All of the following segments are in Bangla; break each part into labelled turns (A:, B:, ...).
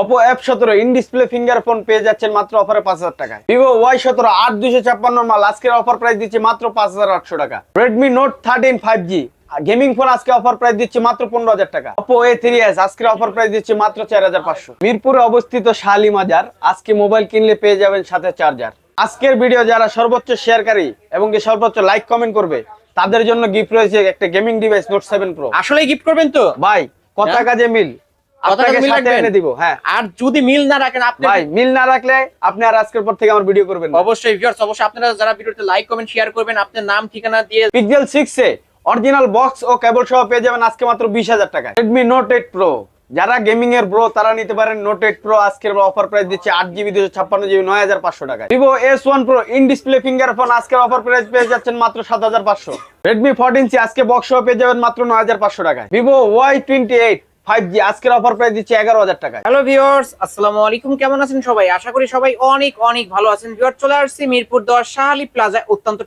A: অপো এফ সতেরো ইন ডিসপ্লে ফিঙ্গার ফোন পেয়ে যাচ্ছেন মাত্র অফারে পাঁচ হাজার টাকায়। ভিভো ওয়াই সতেরো আট দুশো ছাপ্পান্ন মাল আজকের অফার প্রাইস দিচ্ছে মাত্র পাঁচ হাজার আটশো টাকা। Redmi note thirteen five G gaming phone আজকে অফার প্রাইস দিচ্ছে মাত্র পনেরো হাজার টাকা। অপো এ থ্রি এস আজকের অফার প্রাইস দিচ্ছে মাত্র চার হাজার পাঁচশো। মিরপুরে অবস্থিত শালি মাজার আজকে মোবাইল কিনলে পেয়ে যাবেন সাথে চার্জার আজকের ভিডিও যারা সর্বোচ্চ শেয়ারকারী এবং কি সর্বোচ্চ লাইক কমেন্ট করবে তাদের জন্য গিফট রয়েছে একটা gaming device note seven pro
B: আসলে গিফট করবেন তো?
A: ভাই কথা
B: হ্যাঁ?
A: কাজে মিল? হ্যাঁ।
B: আর যদি মিল না রাখেন আপনি
A: ভাই মিল না রাখলে আপনি আর আজকের পর থেকে আমার ভিডিও করবেন
B: অবশ্যই ভিউয়ার্স অবশ্যই আপনারা যারা ভিডিওতে লাইক কমেন্ট শেয়ার করবেন আপনার নাম ঠিকানা দিয়ে
A: Pixel six A original box O cable সহ পেয়ে যাবেন আজকে মাত্র বিশ হাজার টাকায় রেডমি নোট এইট প্রো যারা গেমিং এর ব্রো তারা নিতে পারেন নোট এইট প্রো আজকের অফার প্রাইস দিচ্ছে আট জিবি দুশো ছাপ্পান্ন জিবি নয় হাজার পাঁচশো টাকা Vivo S one pro in display finger phone আজকের অফার প্রাইস পেয়ে যাচ্ছেন মাত্র সাত হাজার পাঁচশো। রেডমি ফোরটিন সি আজকে বক্স পেয়ে যাবেন মাত্র নয় হাজার পাঁচশো টাকায়। Vivo Y twenty eight offer
B: hello আসসালামু আলাইকুম, কেমন আছেন সবাই? আশা করি সবাই অনেক অনেক ভালো আছেন। চলে অত্যন্ত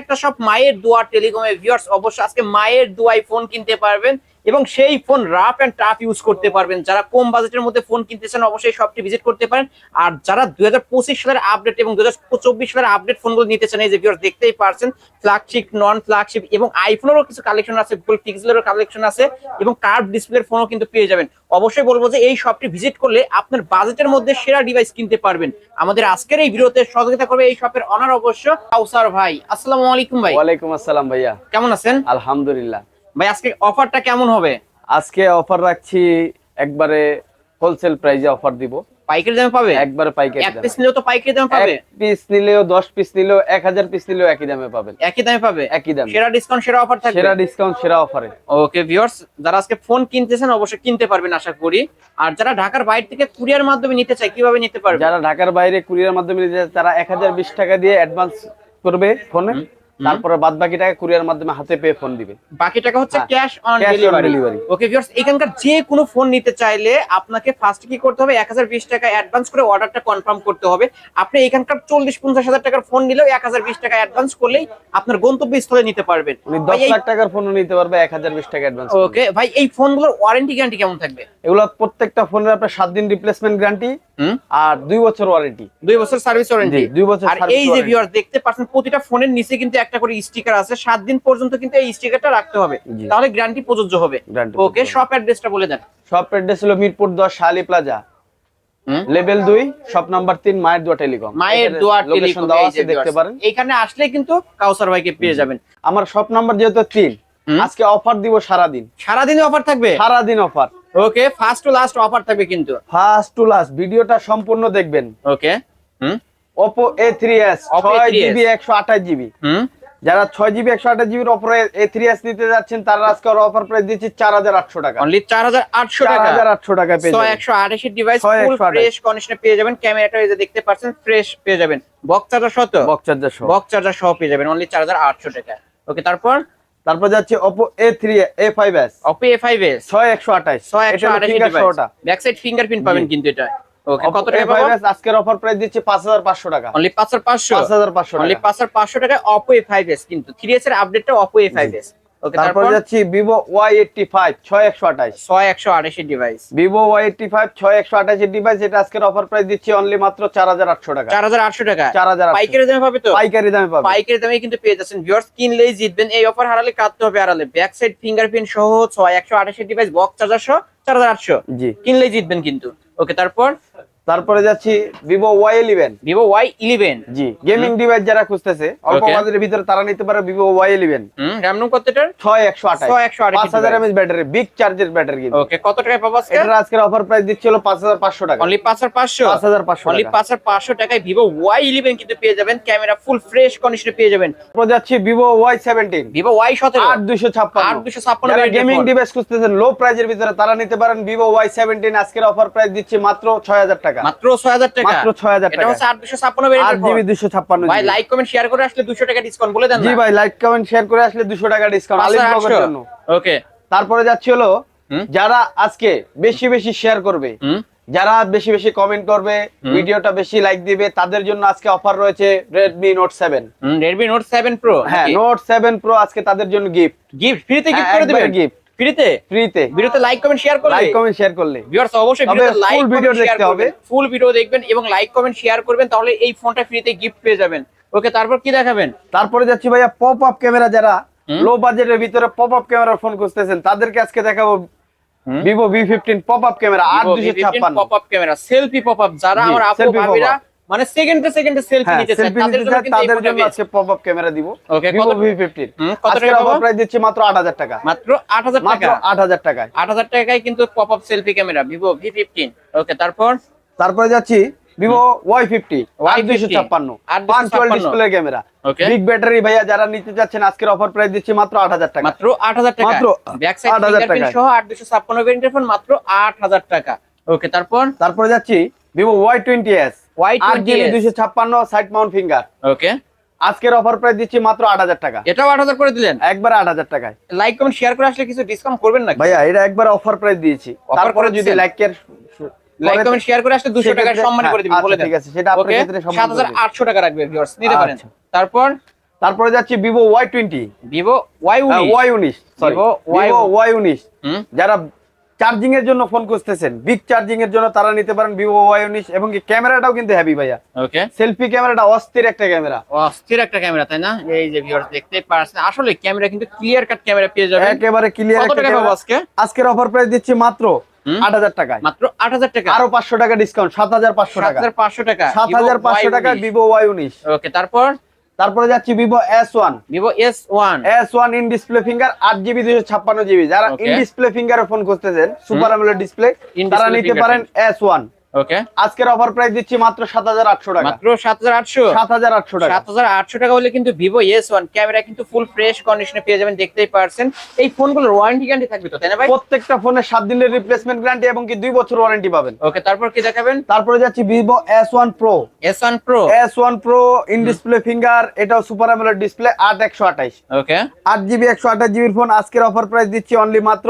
B: একটা শপ মায়ের দোয়া টেলিকমে ভিউয়ার্স অবশ্যই আজকে মায়ের দোয়ায় ফোন কিনতে পারবেন। এবং সেই phone rough and tough use করতে পারবেন। যারা কম বাজেটের মধ্যে ফোন কিনতে চান অবশ্যই শপটি ভিজিট করতে পারেন। আর যারা দুই হাজার পঁচিশ সালের আপডেট এবং দুই হাজার চব্বিশ সালের আপডেট ফোনগুলো নিতে চান এই যে ভিউয়ার্স দেখতেই পারছেন ফ্ল্যাগশিপ নন ফ্ল্যাগশিপ এবং আইফোনেরও কিছু কালেকশন আছে গুগল পিক্সেলেরও কালেকশন আছে এবং কার্ভ ডিসপ্লের ফোনও কিন্তু পেয়ে যাবেন। অবশ্যই বলব যে এই শপটি ভিজিট করলে আপনার বাজেটের মধ্যে সেরা ডিভাইস কিনতে পারবেন। আমাদের আজকের এই ভিডিওতে সহযোগিতা করবে এই শপের অনার অবশ্য কাউসার ভাই। আসসালামু আলাইকুম ভাই।
A: ওয়ালাইকুম আসসালাম ভাইয়া।
B: কেমন আছেন?
A: আলহামদুলিল্লাহ।
B: ভাই আজকে অফারটা কেমন হবে?
A: আজকে অফার রাখছি একবারে হোলসেল প্রাইজে অফার দিব।
B: পাইকারি দামে পাবে?
A: একবারে পাইকারি
B: এক পিস নিলেও তো পাইকারি দামে পাবে?
A: পিস নিলেও দশ পিস নিলেও এক হাজার পিস নিলেও একই দামে পাবেন।
B: একই দামে পাবে?
A: একই দামে।
B: সেরা ডিসকাউন্ট সেরা অফার থাকবে?
A: সেরা ডিসকাউন্ট সেরা অফারে
B: ওকে ভিউয়ার্স যারা আজকে ফোন কিনতেছেন অবশ্যই কিনতে পারবেন আশা করি। আর যারা ঢাকার বাইরে থেকে কুরিয়ার মাধ্যমে নিতে চায় কীভাবে নিতে পারবে?
A: যারা ঢাকার বাইরে কুরিয়ার মাধ্যমে নিতে চায়, তারা এক হাজার বিশ টাকা দিয়ে অ্যাডভান্স করবে ফোনে তারপরে বাদ বাকি টাকা কুরিয়ার মাধ্যমে হাতে পেয়ে ফোন দিবে।
B: বাকি টাকা হচ্ছে cash on delivery okay viewers এখানকার যে কোনো ফোন নিতে চাইলে আপনাকে ফার্স্ট কি করতে হবে? এক হাজার বিশ টাকা অ্যাডভান্স করে অর্ডারটা কনফার্ম করতে হবে। আপনি এখানকার চল্লিশ পঞ্চাশ হাজার টাকার ফোন নিলেও এক হাজার বিশ টাকা অ্যাডভান্স করলেই আপনার গন্তব্য স্থলে নিতে পারবেন।
A: উনি
B: ভাই,
A: দশ
B: এই-
A: লাখ টাকার ফোনও নিতে পারবে এক হাজার বিশ টাকা অ্যাডভান্স
B: ওকে ভাই এই ফোনগুলোর ওয়ারেন্টি গ্যারান্টি কেমন থাকবে?
A: এগুলো প্রত্যেকটা ফোনের আপনার সাত দিন রিপ্লেসমেন্ট গ্যারান্টি আর দুই বছর ওয়ারেন্টি
B: দুই বছর সার্ভিস ওয়ারেন্টি
A: জি, দুই বছর
B: আর এই যে
A: warranty।
B: ভিউয়ার দেখতে পাচ্ছেন প্রতিটা ফোনের নিচে কিন্তু একটা করে স্টিকার আছে সাত দিন পর্যন্ত কিন্তু এই স্টিকারটা রাখতে হবে। তাহলে গ্যারান্টি প্রযোজ্য হবে। ওকে শপ অ্যাড্রেসটা বলে দেন।
A: সব অ্যাড্রেস হলো মিরপুর দশ শালি প্লাজা? লেভেল দুই শপ নাম্বার তিন মায়ের দোয়া টেলিকম
B: মায়ের দোয়া টেলিকম
A: আছে দেখতে পারেন।
B: এইখানে আসলে কিন্তু কাউসার ভাইকে পেয়ে যাবেন।
A: আমার শপ নাম্বার যেহেতু তিন আজকে অফার দিব সারাদিন।
B: সারাদিনে অফার থাকবে?
A: সারাদিন offer
B: okay first to last offer থাকবে কিন্তু।
A: ফার্স্ট টু লাস্ট ভিডিওটা সম্পূর্ণ দেখবেন।
B: Okay hmm?
A: Oppo A three S
B: Oppo
A: ছয়
B: A3s
A: জিবি একশো আঠাশ জিবি
B: হুম?
A: যারা ছয় জিবি একশো আঠাশ জিবির ওপরে এ থ্রি এস নিতে যাচ্ছেন তারা আজকে অফার প্রাইস দিচ্ছি চার হাজার আটশো টাকা।
B: অনলি চার হাজার আটশো
A: চার
B: টাকা
A: হাজার আটশো টাকা পেয়ে।
B: একশো আঠাশি। ডিভাইস। ফ্রেশ কন্ডিশনে পেয়ে যাবেন। ক্যামেরাটা এই যে দেখতে পাচ্ছেন ফ্রেশ পেয়ে যাবেন। বক্স চার্জার সহ তো?
A: বক্স চার্জার সহ।
B: বক্স চার্জার সহ পেয়ে যাবেন। অনলি চার হাজার আটশো টাকা। ওকে তারপর?
A: তারপর যাচ্ছে ছয় একশো আঠাশ।
B: ছয় একশো আঠাশি
A: ষোলোটা
B: ব্যাক সাইড ফিঙ্গারপ্রিন্ট পাবেন কিন্তু এটা। কত টাকা পাবো?
A: আজকের অফার প্রাইস দিচ্ছে টাকা।
B: অনলি অনলি টাকায় কিন্তু। এর আপডেটটা ওকে
A: তারপর যাচ্ছি
B: ডিভাইস
A: এটা আজকের অফার প্রাইস দিচ্ছি অনলি মাত্র চার হাজার আটশো টাকা।
B: চার হাজার আটশো টাকা।
A: চার হাজার
B: পাইকারি দামে পাবে তো?
A: পাইকারি দামে পাবে।
B: পাইকারি দামে কিন্তু পেয়ে যাচ্ছেন ভিউয়ার্স কিনলেই জিতবেন। এই অফার হারালে কাটতে হবে হারালে ব্যাক সাইড ফিঙ্গারপ্রিন্ট সহ ছয় একশো আঠাশি ডিভাইস বক্স চার্জার সহ চার হাজার আটশো।
A: জি।
B: কিনলেই জিতবেন কিন্তু। ওকে তারপর?
A: তারপরে যাচ্ছি Vivo Y eleven
B: Vivo Y eleven
A: G gaming device যারা খুঁজতেছে অল্প বাজেটের ভিতরে তারা নিতে পারে ভিভো ওয়াই ইলেভেন
B: হুম র্যাম
A: ছয় একশো আঠাশ।
B: ছয় একশো আঠাশি
A: পাঁচ হাজার এমএচ ব্যাটারি বিগ চার্জের ব্যাটারি
B: ওকে কত টাকায় পাবো
A: এটার আজকের অফার প্রাইস দিচ্ছে হলো পাঁচ হাজার পাঁচশো টাকা।
B: অনলি পাঁচ হাজার পাঁচশো?
A: পাঁচ হাজার পাঁচশো
B: অনলি পাঁচ হাজার পাঁচশো টাকায় ভিভো ওয়াই ইলেভেন কিন্তু পেয়ে যাবেন। ক্যামেরা ফুল ফ্রেশ কন্ডিশনে পেয়ে যাবেন।
A: তারপর যাচ্ছি Vivo Y seventeen
B: Vivo Y সতেরো।
A: আট দুশো ছাপ্পান্ন।
B: আট দুশো ছাপ্পান্ন
A: যারা গেমিং ডিভাইস খুঁজতেছেন লো প্রাইজের ভিতরে তারা নিতে পারেন ভিভো ওয়াই সেভেন্টিন আজকের অফার প্রাইস দিচ্ছে মাত্র ছয় হাজার টাকা।
B: মাত্র ছয় হাজার টাকা।
A: মাত্র ছয় হাজার
B: এটা হচ্ছে আট দুশো ছাপ্পান্ন
A: আট
B: variant এর
A: জিবি
B: phone।
A: দুশো ছাপ্পান্ন
B: ভাই লাইক কমেন্ট শেয়ার করে আসলে দুশো টাকা ডিসকাউন্ট বলে দেন
A: জি ভাই লাইক কমেন্ট শেয়ার করে আসলে দুশো টাকা ডিসকাউন্ট আলিম ব্লগের জন্য।
B: ওকে
A: তারপরে যাচ্ছি হলো যারা আজকে বেশি বেশি শেয়ার করবে যারা বেশি বেশি কমেন্ট করবে ভিডিওটা বেশি লাইক দিবে তাদের জন্য আজকে অফার রয়েছে Redmi note seven
B: Redmi note seven pro
A: হ্যাঁ নোট সেভেন প্রো আজকে তাদের জন্য গিফট
B: গিফট ফ্রিতে গিফট করে দিবেন?
A: গিফট
B: ফ্রিতে?
A: ফ্রিতে।
B: ভিডিওতে লাইক কমেন্ট শেয়ার করলে
A: লাইক কমেন্ট শেয়ার করলে।
B: ভিউয়ার্স অবশ্যই ভিডিওতে লাইক
A: video দেখতে হবে।
B: ফুল ভিডিও দেখবেন এবং লাইক কমেন্ট শেয়ার করবেন তাহলে এই ফোনটা ফ্রিতে গিফট পেয়ে যাবেন। ওকে তারপর কি দেখাবেন?
A: তারপরে যাচ্ছি ভাইয়া পপ আপ ক্যামেরা যারা লো বাজেটের ভিতরে পপ আপ ক্যামেরা ফোন খুঁজতেছেন তাদেরকে আজকে দেখাবো Vivo V fifteen pop up camera আট দুশো ছাপ্পান্ন
B: pop up camera selfie pop up যারা আমার আপু ভাবিরা। মানে সেকেন্ডে সেকেন্ডে সেলফি নিতে চায় তাদের জন্য
A: তাদের জন্য আজকে পপ আপ ক্যামেরা দিব।
B: Okay,
A: ভিভো
B: কত- টাকা
A: অফার প্রাইস দিচ্ছি মাত্র আট হাজার টাকা।
B: মাত্র আট হাজার
A: মাত্র
B: টাকা?
A: আট হাজার টাকায়।
B: আট হাজার টাকায় কিন্তু pop up selfie camera Vivo V fifteen okay তারপর?
A: তারপরে যাচ্ছি ভিভো ওয়াই ফিফটি আট দুশো
B: Y50
A: ছাপ্পান্ন। পাঁচ
B: ছাপ্পান্ন।
A: Display camera. বিগ ব্যাটারি ভাইয়া যারা নিতে চাচ্ছেন আজকের অফার প্রাইস দিচ্ছি মাত্র আট হাজার টাকা।
B: মাত্র আট হাজার টাকা।
A: মাত্র
B: ব্যাক সাইড
A: 8,000
B: ফিঙ্গারপ্রিন্ট সহ আট দুশো ছাপ্পান্ন ভেরিয়েন্টের ফোন মাত্র আট হাজার টাকা। ওকে তারপর?
A: তারপরে যাচ্ছি ভিভো ওয়াই টোয়েন্টি এস আট জিবি
B: Y20s
A: ছাপ্পান্ন সাইড মাউন্ট ফিঙ্গার
B: ওকে
A: আজকের অফার প্রাইস দিচ্ছি মাত্র আট হাজার টাকা।
B: এটাও আট হাজার করে দিলেন?
A: একবার আট হাজার টাকায়।
B: লাইক কমেন্ট শেয়ার করে আসলে কিছু ডিসকাউন্ট করবেন না
A: ভাইয়া এটা একবার অফার প্রাইস দিয়েছি। তারপরে যদি? লাইকের
B: লাইক কমেন্ট শেয়ার করে আসলে দুশো টাকার সম্মান করে দিবেন বলে দেন।
A: ঠিক আছে সেটা আপনার
B: ওকে
A: ক্ষেত্রে সম্মান
B: সাত
A: করে
B: হাজার
A: দিবেন।
B: আটশো টাকা রাখবে ভিউয়ার্স নিতে পারেন।
A: আচ্ছা।
B: তারপর?
A: তারপরে যাচ্ছি Y twenty
B: Vivo Y
A: Y উনিশ।
B: Vivo Y19
A: ওয়াই উনিশ।
B: হুম?
A: যারা চার্জিং এর জন্য ফোন করতেছেন বিগ চার্জিং এর জন্য তারা নিতে পারেন ভিভো ওয়াই উনিশ এবং ক্যামেরাটাও কিন্তু হ্যাভি ভাইয়া।
B: ওকে
A: সেলফি ক্যামেরাটা অস্থির একটা ক্যামেরা
B: অস্থির একটা ক্যামেরা তাই না? এই যে ভিউয়ার্স দেখতে পাচ্ছেন আসলে ক্যামেরা কিন্তু ক্লিয়ার কাট ক্যামেরা পেয়ে যাবেন।
A: একেবারে ক্লিয়ার
B: কত টাকা আজকে?
A: আজকের অফার প্রাইস দিচ্ছি মাত্র? আট হাজার টাকায়।
B: মাত্র আট হাজার টাকা?
A: আরও পাঁচশো টাকা ডিসকাউন্ট সাত হাজার পাঁচশো টাকা।
B: পাঁচশো টাকা।
A: সাত হাজার পাঁচশো টাকা ভিভো ওয়াই উনিশ
B: ওকে তারপর?
A: তারপরে যাচ্ছি Vivo S one
B: Vivo S one
A: S one in display finger আট জিবি দুশো ছাপ্পান্ন জিবি যারা ইন ডিসপ্লে ফিঙ্গারে ফোন করতেছেন সুপার আমলের ডিসপ্লে তারা নিতে পারেন এস ওয়ান
B: ওকে।
A: আজকের অফার প্রাইস দিচ্ছি মাত্র সাত হাজার আটশো টাকা।
B: মাত্র সাত হাজার আটশো?
A: সাত হাজার আটশো টাকা।
B: সাত হাজার আটশো টাকা হলে কিন্তু এস ওয়ান ক্যামেরা কিন্তু ফুল ফ্রেশ কন্ডিশনে পেয়ে যাবেন দেখতেই পারছেন। এই ফোনগুলোর ওয়ারেন্টি গ্যারান্টি থাকবে তো তাই না ভাই?
A: প্রত্যেকটা ফোনে সাত দিনের রিপ্লেসমেন্ট গ্যারান্টি এবং কি দুই বছর ওয়ারেন্টি পাবেন।
B: ওকে তারপর কি দেখাবেন?
A: তারপরে যাচ্ছি pro
B: S one pro
A: S one pro in display finger এটাও সুপার আমলের ডিসপ্লে আট একশো আঠাইশ
B: ওকে।
A: আট জিবি একশো আঠাশ জিবির ফোন আজকের অফার প্রাইস দিচ্ছি অনলি মাত্র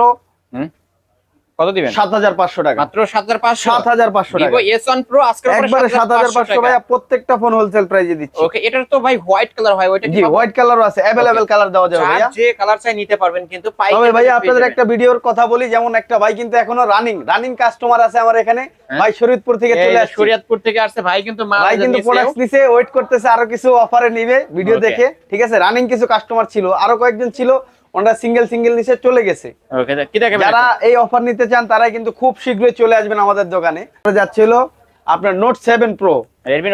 B: কত দিবেন?
A: সাত হাজার পাঁচশো টাকা।
B: মাত্র সাত হাজার পাঁচশো?
A: সাত হাজার পাঁচশো টাকা।
B: ভিভো এস ওয়ান প্রো আজকে
A: একবারে সাত হাজার পাঁচশো ভাইয়া প্রত্যেকটা ফোন হোলসেল প্রাইসে দিচ্ছি।
B: ওকে এটার তো ভাই হোয়াইট কালার হয় ওইটা
A: জি হোয়াইট কালারও আছে অ্যাভেলেবেল কালার দেওয়া যাবে ভাইয়া।
B: যে কালার চাই নিতে পারবেন কিন্তু
A: তবে
B: পাইকারি
A: ভাইয়া আপনাদের একটা ভিডিওর কথা বলি যেমন একটা ভাই কিন্তু এখনও রানিং রানিং কাস্টমার আছে আমার এখানে।
B: হ্যাঁ।
A: ভাই শরীদপুর থেকে চলে আসছে।
B: শরীয়তপুর থেকে আসছে ভাই কিন্তু মাল
A: ভাই কিন্তু প্রোডাক্ট নিছে ওয়েট করতেছে আরও কিছু অফারে নিবে ভিডিও দেখে। ঠিক আছে রানিং কিছু কাস্টমার ছিল আরও কয়েকজন ছিল। ওনারা সিঙ্গেল সিঙ্গেল নিচে চলে গেছে। যারা এই অফার নিতে চান তারাই কিন্তু খুব শীঘ্রই চলে আসবেন আমাদের দোকানে। যাচ্ছিল আপনার নোট সেভেন প্রো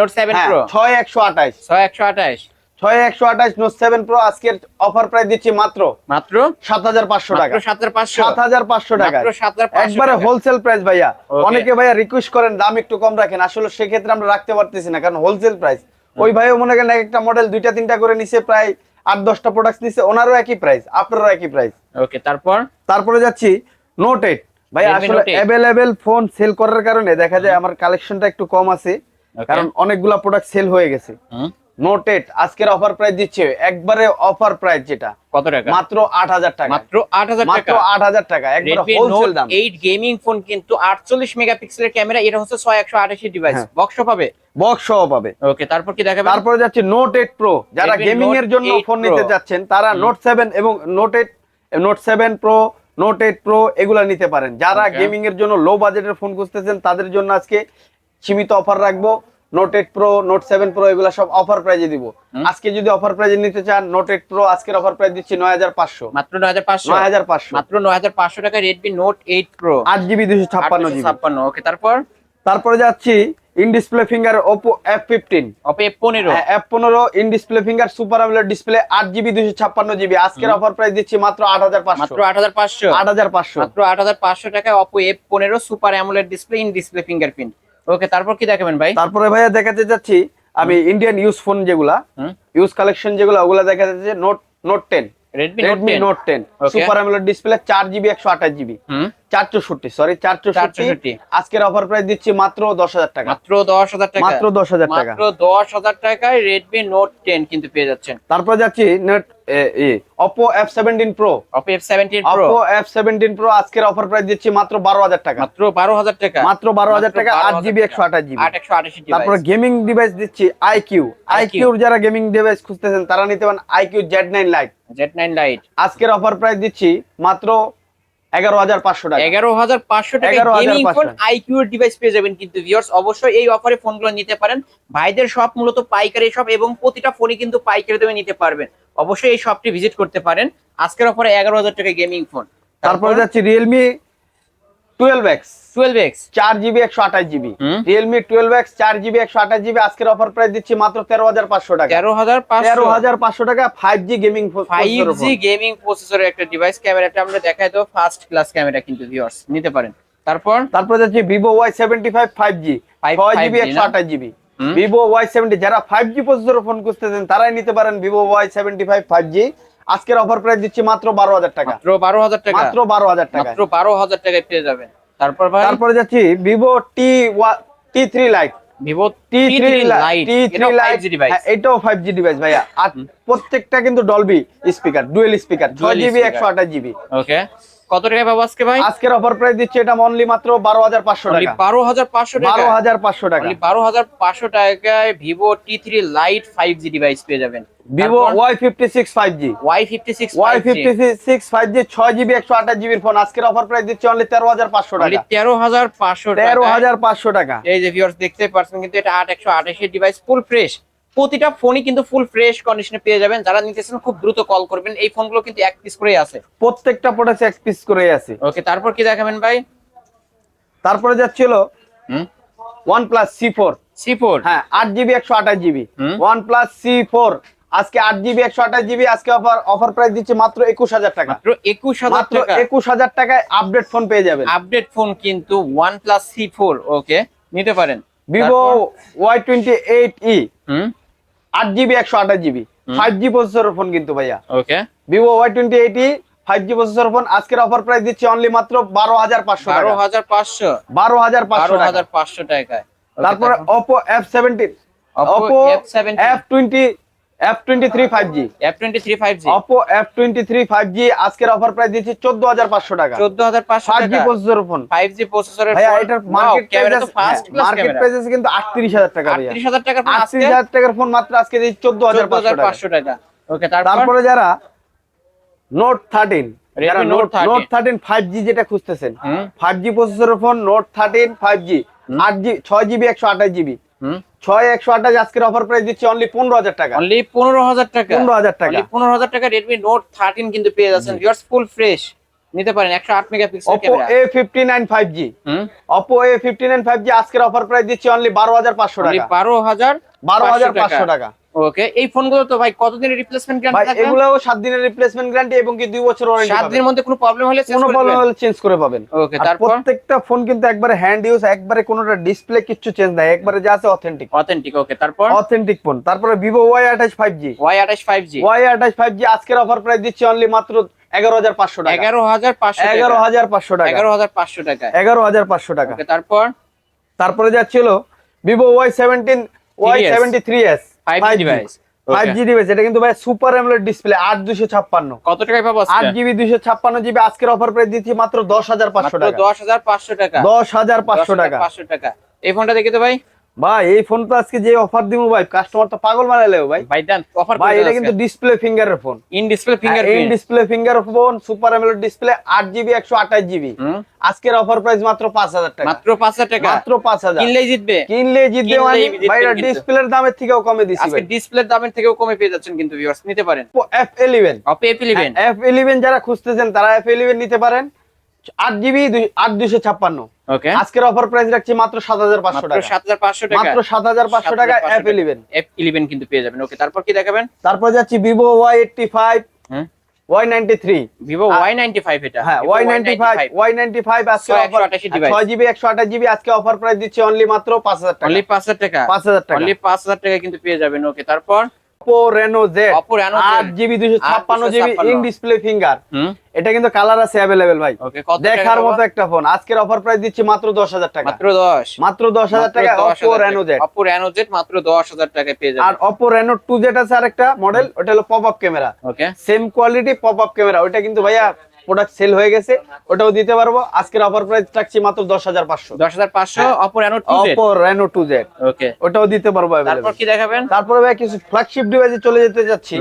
B: Note 7
A: হ্যাঁ,
B: Pro?
A: ছয় একশো আঠাইশ
B: 6128
A: ছয় একশো আঠাইশ নোট সেভেন প্রো আজকের অফার প্রাইস দিচ্ছি মাত্র
B: মাত্র?
A: সাত হাজার পাঁচশো টাকা।
B: মাত্র 7500
A: সাত হাজার পাঁচশো টাকা
B: মাত্র 7500
A: একবারে হোলসেল প্রাইস ভাইয়া। অনেকে ভাইয়া রিকোয়েস্ট করেন দাম একটু কম রাখেন। আসলে সেক্ষেত্রে আমরা রাখতে পারতেছি না কারণ হোলসেল প্রাইস ওই ভাইও মনে করেন এক একটা মডেল দুইটা তিনটা করে নিছে প্রায় আট দশটা প্রোডাক্ট নিচ্ছে ওনারও একই প্রাইস আপনারও একই প্রাইস
B: ওকে তারপর?
A: তারপরে যাচ্ছি নোট এইট ভাই আসলে
B: Note 8
A: অ্যাভেলেবেল ফোন সেল করার কারণে দেখা যায় আমার কালেকশনটা একটু কম আছে কারণ অনেকগুলা প্রোডাক্ট সেল হয়ে গেছে।
B: হুম,
A: আজকের অফার প্রাইস দিচ্ছে একবারে অফার প্রাইস যেটা।
B: কত টাকা?
A: মাত্র আট হাজার টাকা।
B: মাত্র 8000 টাকা?
A: আট হাজার টাকা একবারে হোলসেল দাম।
B: 8 গেমিং ফোন কিন্তু 48 মেগাপিক্সেলের ক্যামেরা এটা হচ্ছে 6128 ডিভাইস। বক্স পাবে?
A: বক্স পাবে।
B: ওকে তারপর কি দেখাবেন?
A: তারপরে যাচ্ছে নোট এইট প্রো যারা গেমিং এর জন্য ফোন নিতে যাচ্ছেন তারা নোট সেভেন এবং note eight note seven pro note eight pro এগুলা নিতে পারেন। যারা গেমিং এর জন্য লো বাজেটের ফোন খুঁজতেছেন তাদের জন্য আজকে সীমিত অফার রাখব। Note eight pro note seven pro এগুলা সব অফার প্রাইজে দিব। আজকে যদি অফার প্রাইজে নিতে চান নোট এইট প্রো আজকের অফার প্রাইস দিচ্ছি নয় হাজার পাঁচশো।
B: মাত্র 9500
A: নয় হাজার পাঁচশো।
B: মাত্র 9500 টাকা Redmi Note 8 Pro
A: আট জিবি দুশো ছাপ্পান্ন জিবি
B: 856 ওকে তারপর?
A: তারপরে যাচ্ছি in display finger Oppo F fifteen
B: Oppo F15
A: F পনেরো in display finger super AMOLED display আট জিবি দুশো ছাপ্পান্ন জিবি আজকের অফার প্রাইস দিচ্ছি মাত্র আট হাজার পাঁচশো।
B: মাত্র 8500
A: আট হাজার পাঁচশো।
B: মাত্র 8500 টাকায় Oppo F15 super AMOLED display in display fingerprint okay তারপর কি দেখাবেন ভাই?
A: তারপরে ভাইয়া দেখাতে যাচ্ছি আমি ইন্ডিয়ান ইউজ ফোন যেগুলা ইউজ কালেকশন যেগুলো ওগুলা দেখা যাচ্ছে note note ten Redmi note ten super AMOLED display চার জিবি একশো আঠাশ জিবি
B: হুম।
A: চার চৌষট্টি সরি চার চৌষট্টি আজকের অফার প্রাইস দিচ্ছি মাত্র দশ হাজার টাকা।
B: মাত্র 10000 টাকা।
A: মাত্র দশ হাজার টাকা।
B: মাত্র 10000 টাকায় Redmi Note 10 কিন্তু পেয়ে যাচ্ছেন।
A: তারপর যাচ্ছি F seventeen pro
B: Oppo F17 Pro
A: F seventeen pro আজকের অফার প্রাইস দিচ্ছি মাত্র বারো হাজার টাকা।
B: মাত্র 12000 টাকা।
A: মাত্র বারো হাজার
B: মাত্র
A: টাকা আট
B: 12,000
A: জিবি একশো আঠাশ জিবি তারপরে গেমিং ডিভাইস দিচ্ছি আইকিউ আইকিউর যারা গেমিং ডিভাইস খুঁজতেছেন তারা নিতে পারেন iQOO Z nine lite
B: Z9 Lite
A: আজকের অফার প্রাইস দিচ্ছি মাত্র এগারো হাজার পাঁচশো টাকা।
B: এগারো হাজার পাঁচশো টাকা গেমিং ফোন আইকিউ ডিভাইস পেয়ে যাবেন কিন্তু ভিউয়ার্স অবশ্যই এই অফারে ফোনগুলো নিতে পারেন। ভাইদের সব মূলত পাইকারি সব এবং প্রতিটা ফোনই কিন্তু পাইকারি দামে নিতে পারবেন। অবশ্যই এই শপটি ভিজিট করতে পারেন। আজকের অফারে এগারো হাজার টাকা গেমিং ফোন
A: তারপরে যাচ্ছে Realme twelve X
B: twelve X
A: চার জিবি একশো আঠাশ জিবি। রিয়েলমি টুয়েলভ এক্স চার জিবি একশো আঠাশ জিবি আজকের অফার প্রাইস দিচ্ছি মাত্র তেরো হাজার পাঁচশো টাকা।
B: তেরো হাজার
A: তেরো হাজার পাঁচশো টাকা five G gaming
B: five G gaming প্রসেসরের একটা ডিভাইস ক্যামেরাটা আমরা দেখাই তো ফার্স্ট ক্লাস ক্যামেরা কিন্তু ভিউয়ার্স নিতে পারেন। তারপর?
A: তারপরে যাচ্ছে Vivo Y seventy five five G
B: Five-
A: ছয় জিবি একশো আঠাশ জিবি। ভিভো ওয়াই সেভেন্টি যারা ফাইভ জি প্রসেসর ফোন খুঁজতেছেন তারাই নিতে পারেন Vivo Y seventy five five G আজকের অফার প্রাইস দিচ্ছি মাত্র বারো হাজার টাকা।
B: মাত্র বারো হাজার টাকা।
A: মাত্র বারো হাজার টাকা
B: মাত্র বারো হাজার টাকায় পেয়ে যাবেন। তারপর ভাই?
A: তারপরে যাচ্ছি Vivo T T three lite
B: Vivo
A: T three lite T three lite এটাও ফাইভ জি ডিভাইস ভাইয়া। আর প্রত্যেকটা কিন্তু ডলবি স্পিকার ডুয়েল স্পিকার ছয় জিবি একশো আঠাশ জিবি
B: ওকে কত টাকায় পাবো আজকে ভাই?
A: আজকের অফার প্রাইস দিচ্ছে এটা অনলি মাত্র বারো হাজার পাঁচশো টাকা।
B: বারো হাজার পাঁচশো টাকা?
A: বারো হাজার পাঁচশো টাকা।
B: বারো হাজার পাঁচশো টাকায় Vivo T three lite five G device পেয়ে যাবেন।
A: ফিফটি সিক্স ফাইভ জি ছয় জিবি একশো আঠাশ জিবির ফোন আজকের অফার প্রাইস দিচ্ছে অনলি তেরো হাজার পাঁচশো টাকা। টাকা।
B: এই যে ভিউয়ার্স দেখতে পাচ্ছেন কিন্তু এটা আট একশো আঠাশের ডিভাইস ফুল ফ্রেশ প্রতিটা ফোনই কিন্তু ফুল ফ্রেশ কন্ডিশনে পেয়ে যাবেন। যারা নিতেছেন খুব দ্রুত কল করবেন। এই ফোনগুলো কিন্তু এক পিস করেই আছে।
A: প্রত্যেকটা প্রোডাক্ট এক পিস করে আছে।
B: ওকে তারপর কি দেখাবেন ভাই?
A: তারপরে যাচ্ছিল OnePlus C four
B: C four
A: হ্যাঁ আট জিবি একশো আঠাশ GB OnePlus C four আজকে আট জিবি একশো আঠাশ জিবি আজকে অফার অফার প্রাইস দিচ্ছে মাত্র একুশ হাজার টাকা।
B: মাত্র একুশ হাজার টাকা?
A: একুশ হাজার টাকায় আপডেট ফোন পেয়ে যাবেন।
B: আপডেট ফোন কিন্তু OnePlus C four okay নিতে পারেন।
A: Vivo? Y twenty eight E
B: হুম?
A: আট জিবি একশো আঠাশ GB five G processor phone কিন্তু ভাইয়া।
B: Okay
A: Vivo Y twenty eighty five G processor phone আজকের অফার প্রাইস দিচ্ছে অনলি মাত্র বারো হাজার পাঁচশো
B: বারো হাজার পাঁচশো।
A: বারো হাজার পাঁচশো
B: হাজার পাঁচশো টাকায়।
A: তারপরে? Oppo F seventeen Oppo
B: F17
A: F F twenty three five G
B: F twenty three five G
A: Oppo F twenty three five G আজকের অফার প্রাইস দিচ্ছে চোদ্দ হাজার পাঁচশো টাকা।
B: চোদ্দ হাজার পাঁচশো
A: five G processor phone
B: five প্রসেসরের
A: ভাইয়া এটার মার্কেট
B: ক্যামেরা তো first class
A: market
B: camera
A: price কিন্তু আটত্রিশ হাজার টাকা
B: টাকার ফোন
A: টাকার মাত্র আজকে দিচ্ছে চোদ্দ হাজার পাঁচশো টাকা।
B: ওকে তারপরে?
A: যারা নোট থার্টিন যারা note
B: 13
A: note thirteen five G যেটা খুঁজতেছেন
B: হুম।
A: ফাইভ জি প্রসেসরের phone note thirteen five G আট জি ছয় একশো আঠাশ আজকের অফার প্রাইস দিচ্ছে অনলি পনেরো হাজার টাকা।
B: অনলি পনেরো হাজার টাকা।
A: পনেরো হাজার টাকা।
B: পনেরো হাজার টাকা রেডমি নোট থার্টিন কিন্তু পেয়ে যাচ্ছেন। ইয়ার্স ফুল ফ্রেশ নিতে পারেন একশো আট megapixel
A: Oppo
B: camera
A: A fifty nine five G Oppo A fifty nine five G আজকের অফার প্রাইস দিচ্ছে অনলি বারো হাজার পাঁচশো
B: অনলি
A: টাকা।
B: বারো হাজার
A: বারো হাজার পাঁচশো টাকা।
B: ওকে এই ফোনগুলো তো ভাই কতদিনের রিপ্লেসমেন্ট গ্যারান্টি থাকবে?
A: এগুলাও সাত দিনের রিপ্লেসমেন্ট গ্যারান্টি এবং কি দুই বছর ওয়ারেন্টি
B: সাত দিনের মধ্যে কোনো প্রবলেম হলে
A: কোনো প্রবলেম হলে চেঞ্জ করে পাবেন।
B: ওকে তারপর?
A: প্রত্যেকটা ফোন কিন্তু একবারে হ্যান্ড ইউজ একবারে কোনোটা ডিসপ্লে কিচ্ছু চেঞ্জ নাই একবারে যা আছে অথেন্টিক
B: অথেন্টিক ওকে তারপর?
A: অথেন্টিক ফোন তারপরে আঠাশ ফাইভ জি
B: ওয়াই আঠাশ ফাইভ জি
A: আজকের অফার প্রাইস দিচ্ছে অনলি মাত্র এগারো হাজার পাঁচশো টাকা।
B: এগারো হাজার পাঁচশো
A: এগারো হাজার পাঁচশো টাকা।
B: এগারো হাজার পাঁচশো টাকা।
A: এগারো হাজার পাঁচশো টাকা।
B: তারপর?
A: তারপরে যাচ্ছিল Vivo Y seventeen Y
B: 3S
A: seventy three S
B: 5G device।
A: Five G device এটা কিন্তু ভাই সুপার এমোলেড ডিসপ্লে আট দুশো ছাপ্পান্ন।
B: কত টাকায় পাবো
A: আট
B: আজকে
A: জিবি দুশো ছাপ্পান্ন জিবি আজকের অফার প্রাইস দিচ্ছি মাত্র দশ হাজার পাঁচশো
B: মাত্র
A: টাকা।
B: দশ হাজার পাঁচশো টাকা।
A: দশ হাজার পাঁচশো টাকা।
B: পাঁচশো টাকা। এই ফোনটা দেখি তো ভাই।
A: ভাই এই ফোন তো আজকে যে অফার দিব ভাই কাস্টমার তো পাগল বানালে ভাই।
B: ভাই ডান অফার
A: ভাই এটা কিন্তু display ফিঙ্গারের phone
B: in display
A: finger
B: in
A: display finger phone super AMOLED display আট জিবি একশো আঠাশ জিবি আজকের অফার প্রাইস মাত্র পাঁচ হাজার টাকা।
B: মাত্র পাঁচ হাজার টাকা?
A: মাত্র পাঁচ হাজার।
B: কিনলেই জিতবে?
A: কিনলে জিতবে মানে ভাই
B: কিন্তু।
A: ডিসপ্লের দামের থেকেও কমে দিছি
B: আজকে ডিসপ্লের দামের থেকেও কমে পেয়ে যাচ্ছেন কিন্তু ভিউয়ার্স নিতে পারেন।
A: এফ ইলেভেন
B: অপে এপি নেবেন
A: এফ ইলেভেন যারা খুঁজতেছেন তারা এফ ইলেভেন নিতে পারেন। আট জিবি আট দুশো ছাপ্পান্ন।
B: ওকে
A: আজকের অফার প্রাইস রাখছি মাত্র সাত হাজার পাঁচশো টাকা।
B: সাত হাজার পাঁচশো টাকা।
A: মাত্র সাত হাজার পাঁচশো টাকা এফ ইলেভেন
B: এফ ইলেভেন কিন্তু পেয়ে যাবেন। ওকে তারপর কি দেখাবেন?
A: তারপর যাচ্ছি Vivo Y eighty five Y ninety three
B: Vivo Y ninety five এটা।
A: হ্যাঁ Y ninety five Y ninety five আজকে অফার ছয় জিবি একশো আঠাশ জিবি আজকে অফার প্রাইস দিচ্ছে অনলি মাত্র পাঁচ হাজার টাকা।
B: অনলি পাঁচ হাজার টাকা।
A: পাঁচ হাজার টাকা।
B: অনলি পাঁচ হাজার টাকা কিন্তু পেয়ে যাবেন। ওকে তারপর?
A: Oppo Reno Z
B: Oppo Reno Z।
A: আট জিবি দুশো ছাপ্পান্ন জিবি
B: 856
A: ইন ডিসপ্লে ফিঙ্গার এটা কিন্তু কালার আছে অ্যাভেলেবেল ভাই। দেখার মতো একটা ফোন আজকের অফার প্রাইস দিচ্ছি মাত্র দশ হাজার টাকা।
B: মাত্র
A: টাকা।
B: মাত্র টাকায় পেয়ে
A: আর
B: যাবেন
A: আছে আরেকটা মডেল ওটা হলো pop up camera
B: okay
A: same quality pop up camera ওটা কিন্তু ভাইয়া প্রোডাক্ট সেল হয়ে গেছে ওটাও দিতে পারব। আজকের অফার প্রাইস রাখছি মাত্র দশ হাজার পাঁচশো।
B: দশ হাজার পাঁচশো Oppo Reno two
A: Oppo Reno two Z
B: okay
A: ওটাও দিতে পারব
B: তারপর। কি দেখাবেন?
A: তারপরে ভাই কিছু ফ্ল্যাগশিপ ডিভাইসে চলে যেতে যাচ্ছি।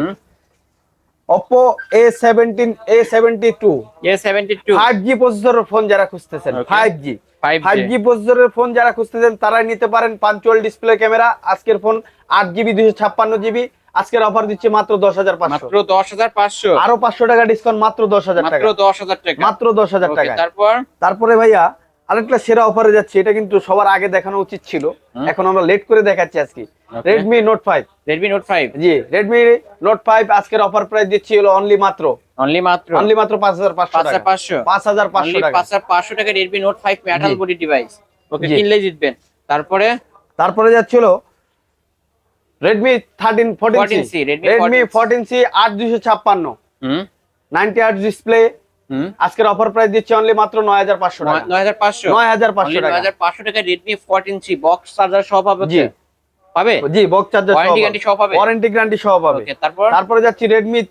A: Oppo A17 A72
B: A72
A: 5G প্রসেসরের ফোন যারা খুঁজতেছেন
B: Okay.
A: 5G
B: 5G
A: 5G প্রসেসরের ফোন যারা খুঁজতেছেন তারাই নিতে পারেন পাঞ্চুয়াল ডিসপ্লে ক্যামেরা আজকের ফোন আট জিবি দুশো ছাপ্পান্ন জিবি আজকের অফার দিচ্ছে মাত্র দশ হাজার পাঁচশো।
B: মাত্র 10500
A: আরও পাঁচশো টাকা ডিসকাউন্ট মাত্র দশ হাজার টাকা।
B: 10000 টাকা।
A: মাত্র দশ হাজার টাকা
B: তারপর?
A: তারপরে ভাইয়া আরেকটা সেরা অফারে যাচ্ছে এটা কিন্তু সবার আগে দেখানো উচিত ছিল। এখন আমরা লেট করে দেখাচ্ছি আজকে। Redmi Note five
B: Redmi Note 5
A: G Redmi Note five আজকের অফার প্রাইস দিচ্ছি হলো অনলি মাত্র।
B: অনলি মাত্র।
A: অনলি মাত্র পাঁচ হাজার পাঁচশো টাকা। পাঁচ হাজার পাঁচশো।
B: অনলি
A: টাকা।
B: 5500 টাকা Redmi Note 5 metal body device okay
A: জি।
B: কিনলেই জিতবেন। তারপরে?
A: তারপরে যাচ্ছিল Redmi thirteen fourteen
B: 14C,
A: C
B: Redmi
A: Redmi
B: 14C
A: fourteen C আট দুশো ছাপ্পান্ন নাইনটি আট ডিসপ্লে
B: হুম।
A: আজকের অফার প্রাইস দিচ্ছে অনলি মাত্র নয় হাজার পাঁচশো টাকা।
B: 9500
A: নয় হাজার পাঁচশো টাকা।
B: 9500 টাকা Redmi fourteen C box charger সহ পাবে
A: জি।
B: পাবে?
A: জি বক্স চার্জার
B: ওয়ারেন্টি গ্যারান্টি সহ পাবে?
A: ওয়ারেন্টি গ্যারান্টি সহ পাবে।
B: তারপর?
A: তারপরে যাচ্ছি রেডমি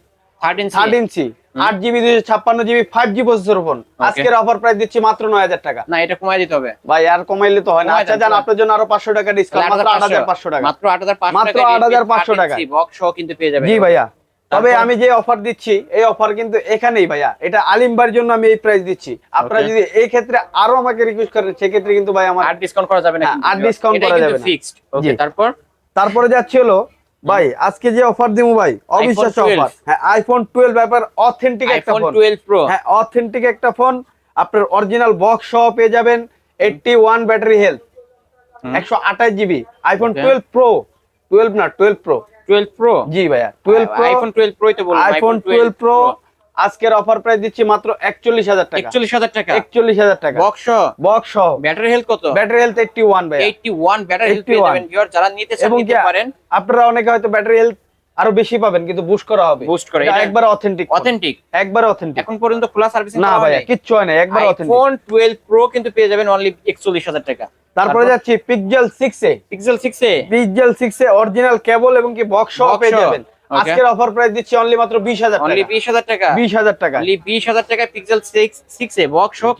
B: 13C
A: থার্টিন সি আট জিবি দুশো ছাপ্পান্ন GB five G processor phone আজকের অফার প্রাইস দিচ্ছি মাত্র নয় হাজার টাকা।
B: না এটা কমায় দিতে হবে।
A: ভাই আর কমাইলে তো হয় না। আচ্ছা জান আপনার জন্য আরও পাঁচশো টাকা ডিসকাউন্ট মাত্র আট হাজার পাঁচশো টাকা।
B: মাত্র 8500
A: মাত্র
B: টাকা
A: 8500 টাকা।
B: বক্স কিন্তু পেয়ে যাবেন।
A: জি ভাইয়া। তবে আমি যে অফার দিচ্ছি এই অফার কিন্তু এখানেই ভাইয়া। এটা আলিমবার জন্য আমি এই প্রাইস দিচ্ছি। আপনারা যদি এই ক্ষেত্রে আরও আমাকে রিকোয়েস্ট করেন সেক্ষেত্রে কিন্তু ভাই আমার
B: আর ডিসকাউন্ট করা যাবে না
A: হ্যাঁ, আর
B: এটাই
A: করা যাবে না।
B: ফিক্সড ওকে তারপর?
A: তারপরে যাচ্ছে হলো ভাই আজকে যে অফার দিমু ভাই অবিশ্বাস্য অফার হ্যাঁ আইফোন টুয়েলভ ব্যাপার অথেন্টিক একটা
B: আইফোন
A: ফোন
B: 12 প্রো
A: হ্যাঁ অথেন্টিক একটা ফোন আপনার অরিজিনাল বক্স সহ পেয়ে যাবেন এইটটি ওয়ান ব্যাটারি হেলথ একশো আঠাশ GB iPhone
B: Okay.
A: Twelve pro twelve না টুয়েলভ প্রো
B: 12 প্রো
A: জি ভাইয়া টুয়েলভ প্রো
B: আইফোন 12 প্রোই তো বললাম
A: আইফোন টুয়েলভ প্রো আজকের অফার প্রাইস দিচ্ছি মাত্র একচল্লিশ হাজার টাকা।
B: 41000 টাকা?
A: একচল্লিশ হাজার টাকা।
B: বক্স
A: বক্স
B: ব্যাটারি হেলথ কত?
A: ব্যাটারি হেলথ এইটটি ওয়ান ভাইয়া।
B: 81 ব্যাটারি হেলথ পেয়ে যাবেন যারা নিতে
A: এবং কি
B: পারেন।
A: আপনারা অনেকে হয়তো ব্যাটারি হেলথ আরও বেশি পাবেন কিন্তু বুস্ট করা হবে।
B: বুস্ট করে,
A: এটা একবার অথেন্টিক
B: অথেন্টিক
A: একবার অথেন্টিক
B: এখন পর্যন্ত খোলা সার্ভিস
A: না ভাইয়া কিচ্ছু হয় না একবার অথেন্টিক
B: আইফোন 12 প্রো কিন্তু পেয়ে যাবেন অনলি 41000 টাকা।
A: তারপরে যাচ্ছি Pixel 6 A
B: Pixel 6 A
A: Pixel 6 A original cable এবং কি বক্স সহ পেয়ে যাবেন. আজকের অফার প্রাইস দিচ্ছি অনলি মাত্র 20000 টাকা
B: অনলি
A: টাকা।
B: 20000 টাকা?
A: 20000 টাকা।
B: অনলি 20000 টাকা পিক্সেল 6 6 এ বক্স সহ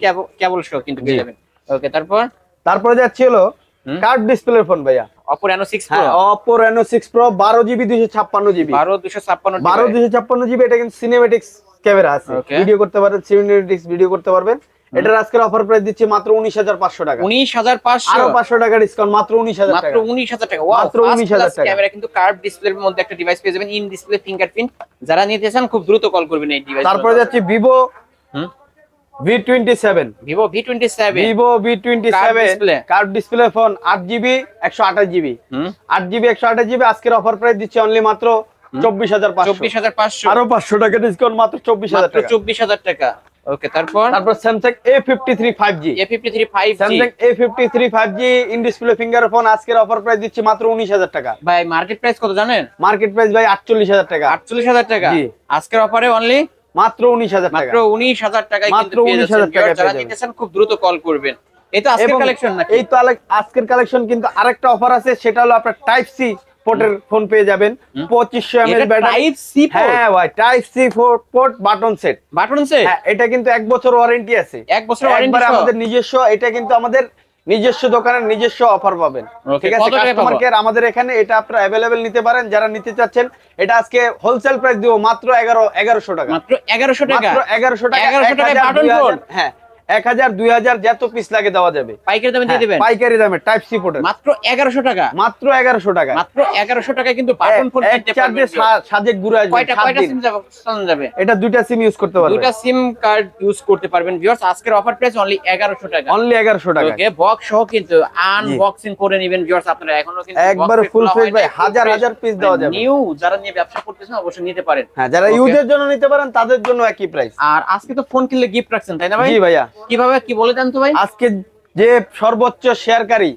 B: কেবল সহ কিন্তু পেয়ে যাবেন। ওকে তারপর?
A: তারপরে যাচ্ছি হলো কার্ড ডিসপ্লে ফোন ভাইয়া।
B: Oppo Reno 6 Pro
A: হ্যাঁ Oppo Reno 6 Pro 12 GB 256 GB
B: 12 256
A: 12 256 GB এটা কিন্তু সিনেমেটিক্স ক্যামেরা আছে। ভিডিও করতে পারবেন সিনেমেটিক্স ভিডিও করতে পারবেন। এটার আজকের অফার প্রাইস দিচ্ছি মাত্র 19500 টাকা।
B: 19500
A: আরও 500 টাকা ডিসকাউন্ট মাত্র 19000
B: মাত্র
A: টাকা।
B: 19000 টাকা।
A: মাত্র 19,000 টাকা।
B: ক্যামেরা কিন্তু কার্ভ ডিসপ্লের মধ্যে একটা ডিভাইস পেয়ে যাবেন ইন ডিসপ্লে ফিঙ্গারপ্রিন্ট যারা নিতে চান খুব দ্রুত কল করবেন এই ডিভাইস
A: তারপরে যাচ্ছি ভিভো
B: হুম।
A: V27
B: Vivo V27
A: Vivo
B: Curved
A: V27
B: display।
A: Curve display phone 8 GB 128 GB
B: হুম
A: 8 জিবি 128 জিবি আজকের অফার প্রাইস দিচ্ছি অনলি মাত্র 24500
B: 24500
A: আরও 500 টাকা ডিসকাউন্ট মাত্র 24000
B: মাত্র
A: টাকা।
B: 24000 টাকা। ওকে তারপর?
A: তারপর Samsung A53 5G
B: A53 5G
A: Samsung A53 5G in display finger phone আজকের অফার প্রাইস দিচ্ছি মাত্র 19000 টাকা।
B: ভাই মার্কেট প্রাইস কত জানেন?
A: মার্কেট প্রাইস ভাই 48000 টাকা।
B: 48000 টাকা।
A: জি।
B: আজকের অফারে অনলি
A: মাত্র 19000 টাকা।
B: মাত্র 19000 টাকায়
A: মাত্র
B: কিন্তু পেয়ে যাচ্ছেন।
A: 19,000 টাকায়
B: যারা
A: পেয়ে
B: খুব দ্রুত কল করবেন। এই তো আজকের কালেকশন নাকি?
A: এই তো আজকের কালেকশন কিন্তু আরেকটা অফার আছে সেটা হলো আপনার টাইপ সি পোর্টের ফোন পেয়ে যাবেন। 2500
B: এটা
A: এমএএইচ ব্যাটারি
B: টাইপ সি
A: হ্যাঁ ভাই type C port button set
B: button সে
A: হ্যাঁ এটা কিন্তু এক বছর ওয়ারেন্টি আছে।
B: এক বছর ওয়ারেন্টি
A: আমাদের নিজস্ব এটা কিন্তু আমাদের নিজস্ব দোকানের নিজস্ব অফার পাবেন। ঠিক আছে? কাস্টমার? কেয়ার আমাদের এখানে এটা আপনারা অ্যাভেলেবেল নিতে পারেন। যারা নিতে চাচ্ছেন এটা আজকে হোলসেল প্রাইস দিব মাত্র এগারো এগারোশো টাকা।
B: মাত্র 1100 টাকা?
A: মাত্র এগারোশো টাকা
B: 1100 টাকায়
A: 1000,
B: button
A: 2000
B: phone?
A: হ্যাঁ। এক হাজার দুই হাজার যত পিস লাগে দেওয়া যাবে।
B: পাইকারি দামে দিয়ে
A: হ্যাঁ, পাইকারি দামে টাইপ সি পোর্টের
B: মাত্র 1100 টাকা?
A: মাত্র এগারোশো টাকা।
B: মাত্র 1100 টাকায় কিন্তু বাটন ফোন
A: চার্জে সাজে ঘুরে আসবে
B: কয়টা কয়টা সিম যাবে
A: এটা দুইটা সিম ইউজ করতে পারবে
B: দুইটা সিম কার্ড ইউজ করতে পারবেন ভিউয়ার্স আজকের অফার প্রাইস অনলি 1100 টাকা।
A: অনলি এগারোশো টাকা।
B: ওকে বক্স সহ কিন্তু আনবক্সিং করে নেবেন ভিউয়ার্স আপনারা এখনও কিন্তু
A: একবারে ফুল ফ্রেশ ভাই হাজার হাজার পিস দেওয়া যাবে।
B: নিউ যারা নিয়ে ব্যবসা করতেছেন অবশ্যই নিতে পারেন।
A: হ্যাঁ যারা ইউজের জন্য নিতে পারেন তাদের জন্য একই প্রাইস
B: আর আজকে তো ফোন কিনলে গিফট রাখছেন তাই না ভাই?
A: জি ভাইয়া।
B: কীভাবে? কি বলে দেন তো ভাই?
A: আজকে যে সর্বোচ্চ শেয়ারকারী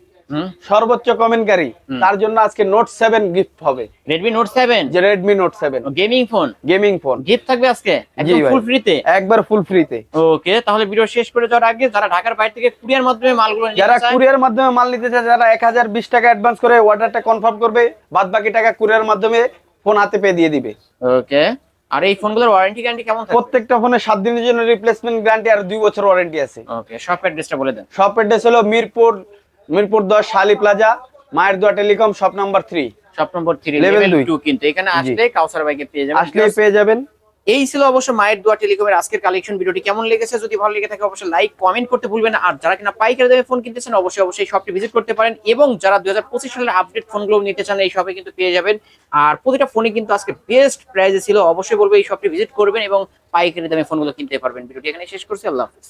A: সর্বোচ্চ কমেন্টকারী। তার জন্য আজকে নোট সেভেন গিফট হবে।
B: রেডমি নোট সেভেন
A: যে Redmi Note seven
B: gaming phone
A: gaming phone
B: gift থাকবে আজকে? একদম ফুল ফ্রিতে
A: একবার ফুল ফ্রিতে
B: ওকে তাহলে ভিডিও শেষ করে যাওয়ার আগে যারা ঢাকার বাইরে থেকে কুরিয়ার মাধ্যমে মালগুলো
A: যারা কুরিয়ার মাধ্যমে মাল নিতে চায় যারা এক হাজার বিশ টাকা অ্যাডভান্স করে অর্ডারটা কনফার্ম করবে বাদ বাকি টাকা কুরিয়ার মাধ্যমে ফোন হাতে পেয়ে দিয়ে দিবে।
B: ওকে। আর এই ফোনগুলোর ওয়ারেন্টি গ্যারান্টি কেমন থাকে
A: প্রত্যেকটা ফোনে সাত দিনের জন্য রিপ্লেসমেন্ট গ্যারান্টি আর দুই বছর ওয়ারেন্টি আছে।
B: ওকে শপ অ্যাড্রেসটা বলে দেন।
A: শপ অ্যাড্রেস হলো মিরপুর মিরপুর দশ শালি প্লাজা মায়ের দোয়া telecom shop number three
B: shop number 3
A: Level
B: level 2 কিন্তু এখানে আসলে কাউসার বাইকে পেয়ে যাবেন।
A: আসলে পেয়ে যাবেন।
B: এই ছিল অবশ্য মায়ের দোয়া টেলিকমের আজকের কালেকশন ভিডিওটি কেমন লেগেছে? যদি ভালো লেগে থাকে, অবশ্যই লাইক কমেন্ট করতে ভুলবেন আর যারা কিনা পাইকারি দামে ফোন কিনতে চান অবশ্যই অবশ্যই শপটি ভিজিট করতে পারেন। এবং যারা দু হাজার পঁচিশ সালের আপডেট ফোনগুলো নিতে চান, এই শপে কিন্তু পেয়ে যাবেন। আর প্রতিটা ফোনে কিন্তু আজকে বেস্ট প্রাইজে ছিল। অবশ্যই বলব, এই শপটি ভিজিট করবেন এবং পাইকারি দামে ফোনগুলো কিনতে পারবেন। ভিডিওটি এখানে শেষ করছি। আল্লাহ হাফিজ।